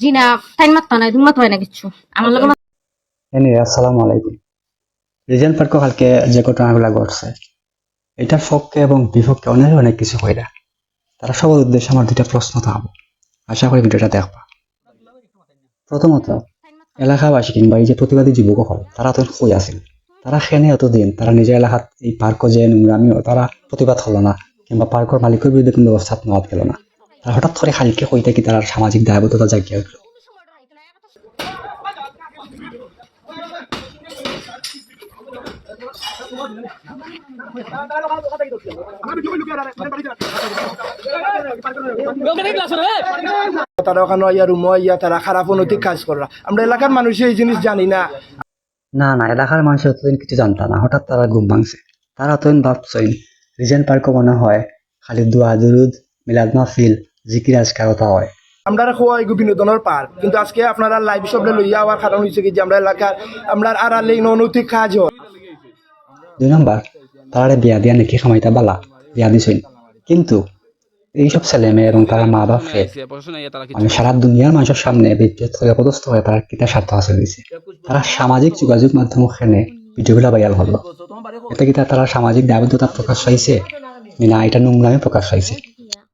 জি না টাইম মাত্তা নাই দুম মাত্তা না কিচ্ছু আমার লগে এনে আসসালামু আলাইকুম। রিজেন পার্ক কালকে যে ঘটনাগুলো ঘটছে এটার পক্ষে এবং বিপক্ষে অনেক অনেক কিছু হইরা তারা সবার উদ্দেশ্যে আমার দুইটা প্রশ্ন থাকব। আশা করি ভিডিওটা দেখবা। প্রথমত এলাকাবাসী কিংবা এই যে প্রতিবাদী যুবক হল তারা তো কই আছিল তারা খেনে এতদিন তারা নিজের এলাকাত এই পার্ক যে নোংরামি তারা প্রতিবাদ হলো না কিংবা পার্কের মালিকের বিরুদ্ধে কোনো ব্যবস্থা নেওয়া গেল না। হঠাৎ করে খালিকে কইতে কি তারা সামাজিক দায়বদ্ধতা জাগিয়ে উঠল? তারা ওখানে কাজ এই জানি না। না না মানুষ কিছু না হঠাৎ ভাবছেন রিজেন পার্কও মনে হয় খালি দোয়া, দুরুদ, মিলাদ মাহফিল। জিকির আজকার কথা হয়। আমরা খোয়া এগু বিনোদনের পার্ক কিন্তু আজকে আপনারা লাইভ সবলে লইয়া কারণ হয়েছে কি যে আমরা এলাকার আমরা আর অনৈতিক কাজ হয়। দুই নম্বর তারা বিয়া দিয়া নাকি খামাইতা বালা বিয়া দিছেন। কিন্তু এইসব ছেলে মেয়ে এবং তারা মা মানে সারা দুনিয়ার মানুষের সামনে বিদ্যুৎ হয়ে পদস্থ হয়ে তারা কিতা স্বার্থ হাসিল দিছে। তারা সামাজিক যোগাযোগ মাধ্যম ওখানে ভিডিওগুলো ভাইরাল হলো। এটা কি তারা সামাজিক দায়বদ্ধতা প্রকাশ পাইছে? না এটা নোংরামে প্রকাশ পাইছে।